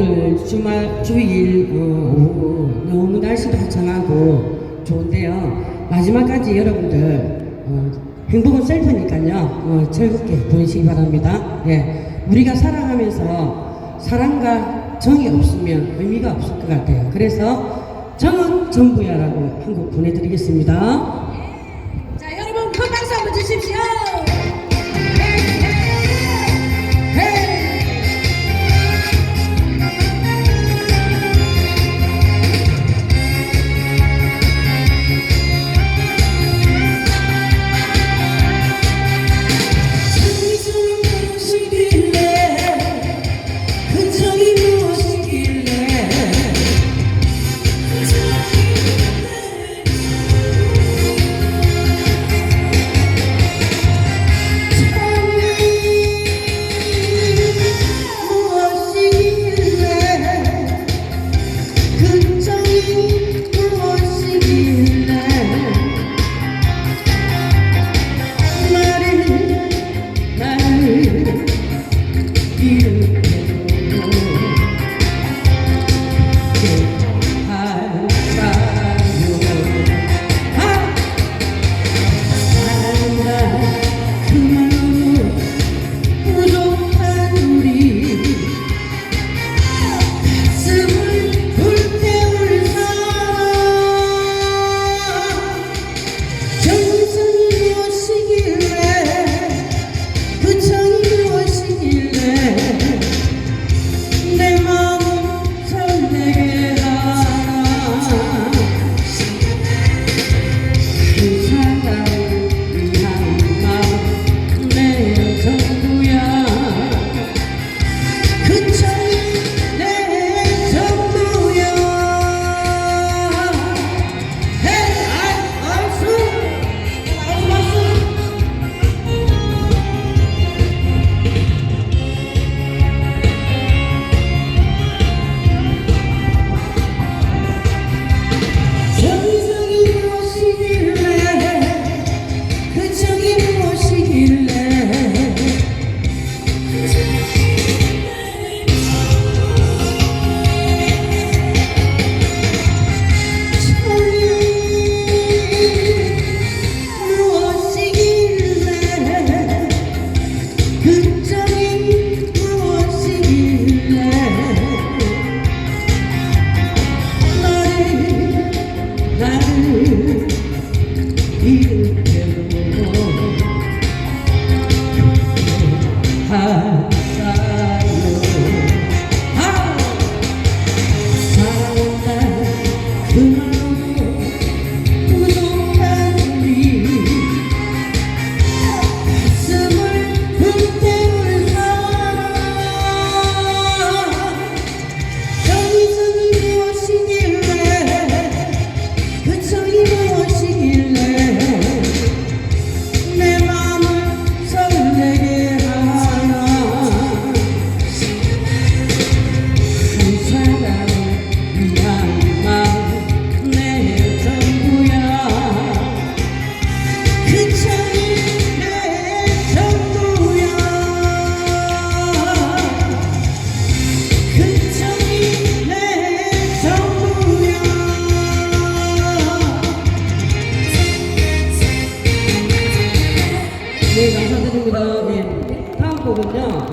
오늘 주말 주일 어, 너무 날씨도 화창하고 좋은데요. 마지막까지 여러분들 어, 행복은 셀프니까요. 어, 즐겁게 보내시기 바랍니다. 예, 우리가 살아가면서 사랑과 정이 없으면 의미가 없을 것 같아요. 그래서 정은 전부야라고 한 곡 보내드리겠습니다. คุณเนาะ